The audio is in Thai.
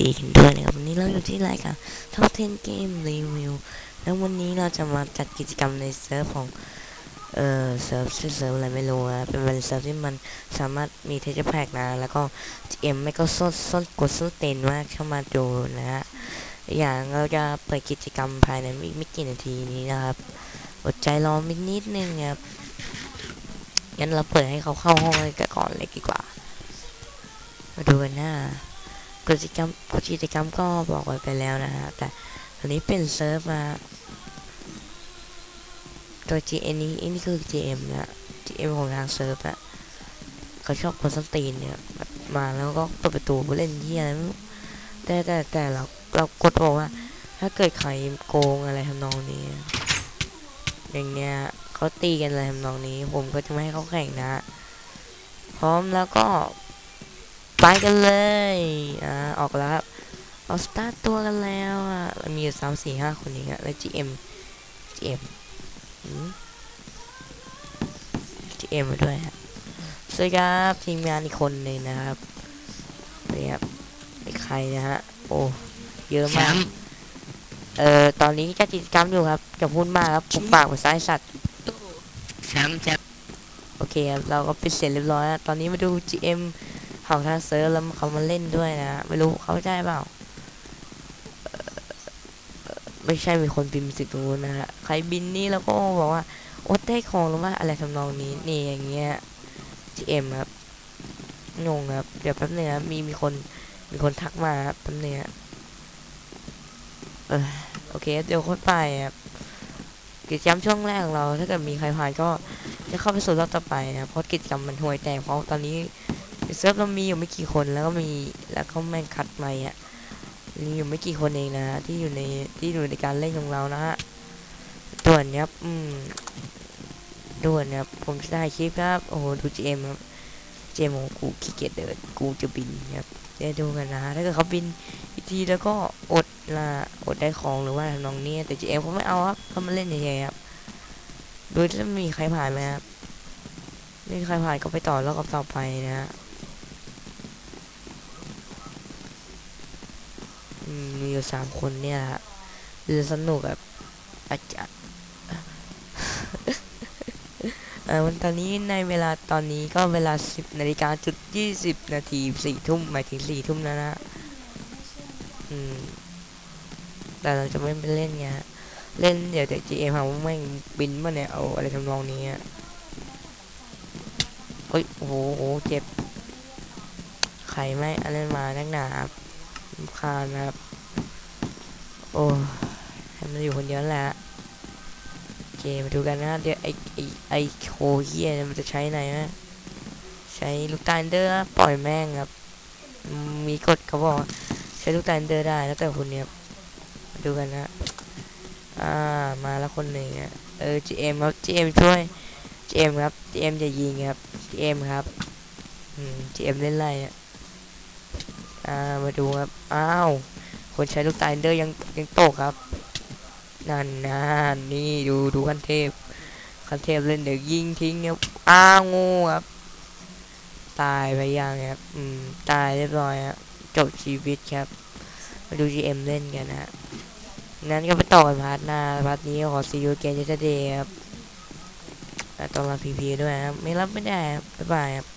ดีกันด้วยนะครับวันนี้เราอยู่ที่รายการ Top 10 Game Review แล้ววันนี้เราจะมาจัดกิจกรรมในเซิร์ฟของ เอ่อ เซิร์ฟชื่อเซิร์ฟอะไรไม่รู้นะ เป็นเป็นเซิร์ฟที่มันสามารถมีเทเจอร์แพ็กนะ แล้วก็ GM ไม่ก็ส้นส้นกดส้นเต็นมากเข้ามาดูนะฮะ อย่างเราจะเปิดกิจกรรมภายในไม่ไม่กี่นาทีนี้นะครับอดใจรอมินิดนึงครับ งั้นเราเปิดให้เขาเข้าห้องกันก่อนเลยดีกว่า มาดูกันหน้า กิจกรรมกิจกรรมก็บอกไว้ไปแล้วนะฮะแต่อันนี้เป็นเซิร์ฟมาตัว GN นี้อันนี้คือ GM นะ GM ของทางเซิร์ฟอะเขาชอบคนสตีนเนี่ยมาแล้วก็เปิดประตูเล่นเที่ยอะไรไม่รู้แต่แต่แต่เราเรากดบอกว่า ถ้าเกิดใครโกงอะไรทำนองนี้ อย่างเนี้ยเขาตีกันอะไรทำนองนี้ ผมก็จะไม่ให้เขาแข่งนะ พร้อมแล้วก็ ไปกันเลยอ่าออกแล้วครับเอาสตาร์ทตัวกันแล้วอะมีอยู่สามสี่ห้าคนเองอะแล้ว GM GM อืม GM มาด้วยฮะสวัสดีครับทีมงานอีกคนหนึ่งนะครับนี่ครับเป็นใครนะฮะโอ้เยอะมากเอ่อตอนนี้จะกิจกรรมอยู่ครับจะพูดมากครับผมปากภาษาไอ้สัตว์แชมป์แชมป์โอเคครับเราก็ปิดเสร็จเรียบร้อยแล้วตอนนี้มาดู GM ของทางเซิร์ฟแล้วเขามาเล่นด้วยนะไม่รู้เขาได้เปล่าไม่ใช่มีคนบินสิตรงนู้นนะฮะใครบินนี่แล้วก็บอกว่าโอ๊ตได้ของหรือว่าอะไรทำนองนี้นี่อย่างเงี้ย GM ครับงงครับเดี๋ยวแป๊บนึงครับมีมีคนมีคนทักมาครับแป๊บนึงครับเออโอเค เดี๋ยวค่อยไปครับกิจกรรมช่วงแรกของเรา ถ้าเกิดมีใครผ่านก็จะเข้าไปสู่รอบต่อไปนะเพราะกิจกรรมมันห่วยแตกเพราะตอนนี้ เซิร์ฟเรามีอยู่ไม่กี่คนแล้วก็มีแล้วก็แม่งคัดใหม่อะมีอยู่ไม่กี่คนเองนะฮะที่อยู่ในที่อยู่ในการเล่นของเรานะฮะด่วนครับอืมด่วนครับผมจะถ่ายคลิปครับโอ้โหดูเจมครับเจมของกูขี้เกียจเดินกูจะบินครับเดี๋ยวดูกันนะฮะถ้าเกิดเขาบินอีกทีแล้วก็อดละอดได้ของหรือว่าทำนองนี้แต่เจมเขาไม่เอาครับเขามาเล่นเฉยๆครับโดูถ้ามีใครผ่านไหมครับไม่มีใครผ่านก็ไปต่อรอบต่อไปนะฮะ มีอยู่สามคนเนี่ยฮะคือสนุกแบบอาจจะเออวันตอนนี้ในเวลาตอนนี้ก็เวลาสิบนาฬิกาจุดยี่สิบนาทีสี่ทุ่มหมายถึงสี่ทุ่มแล้วนะอืมแต่เราจะไม่ไปเล่นไงฮะเล่นเดี๋ยวแต่ GM หาว่าแม่งบินมาเนี่ยเอาอะไรทำนองนี้อะเฮ้ยโอ้โหโอ้โหเจ็บ ใครไม่อะไรมานักหนาครับคานะครับ โอ้ให้มันอยู่คนเดียวแหละโอเคมาดูกันนะเดี๋ยวไอไอไอโคเฮียเนี่ยมันจะใช้ไหนนะใช้ลูกตาลเดอร์ปล่อยแม่งครับ มีกฎเขาบอกใช้ลูกตาลเดอร์ได้แล้วแต่คุณเนี่ยมาดูกันนะอ่ามาแล้วคนหนึ่งอะเออ GM ครับ GM ช่วย GM ครับ GM จะยิงครับ GM ครับอืม GM เล่นไรอะอ่ามาดูครับอ้าว คนใช้ลูกตาลเดอร์ยังยังตกครับ นั่นนะนี่ดูดูคันเทพคันเทพเล่นเดี๋ยวยิงทิ้งครับอ้าวงูครับ ตายไปยังครับ อืม ตายเรียบร้อยครับจบชีวิตครับ มาดู GM เล่นกันนะฮะนั้นก็ไปต่อกันพาร์ทหน้าพาร์ทนี้ขอซีอูเกนเจสเดย์ครับต้องรับพีพีด้วยครับ ไม่รับไม่ได้ครับ บ๊ายบายครับ